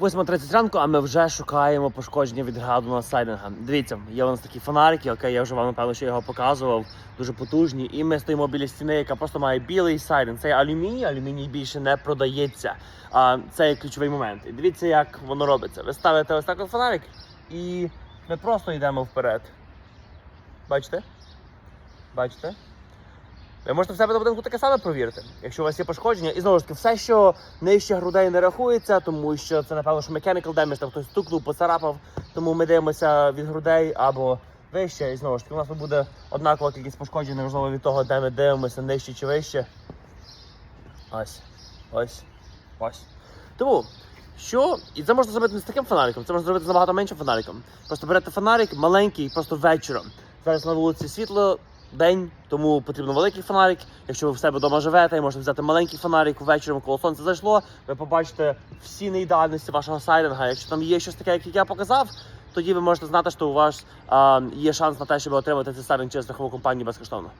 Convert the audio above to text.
8.30 ранку, а ми вже шукаємо пошкодження від граду сайдинга. Дивіться, є у нас такі фонарики, окей, я вже вам напевно ще його показував, дуже потужні. І ми стоїмо біля стіни, яка просто має білий сайдинг. Це алюміній, алюміній більше не продається. А це є ключовий момент. І дивіться, як воно робиться. Ви ставите ось так от фонарик, і ми просто йдемо вперед. Бачите? Бачите? Ви можете в себе на будинку таке саме провірити, якщо у вас є пошкодження. І знову ж таки, все, що нижче грудей не рахується, тому що це, напевно, що mechanical damage, там хтось стукнув, поцарапав, тому ми дивимося від грудей або вище. І знову ж таки, у нас тут буде однакова кількість пошкоджень, неважливо від того, де ми дивимося, нижче чи вище. Ось, ось, ось. Тому, що, і це можна зробити не з таким фонариком, це можна зробити з набагато меншим фонариком. Просто берете фонарик маленький, просто вечором. Зараз на вулиці світло, день, тому потрібен великий фонарик. Якщо ви в себе вдома живете, можете взяти маленький фонарик ввечері, коли сонце зайшло, ви побачите всі неідеальності вашого сайдинга. Якщо там є щось таке, як я показав, тоді ви можете знати, що у вас а, є шанс на те, щоб отримати цей сайдинг через страхову компанію безкоштовно.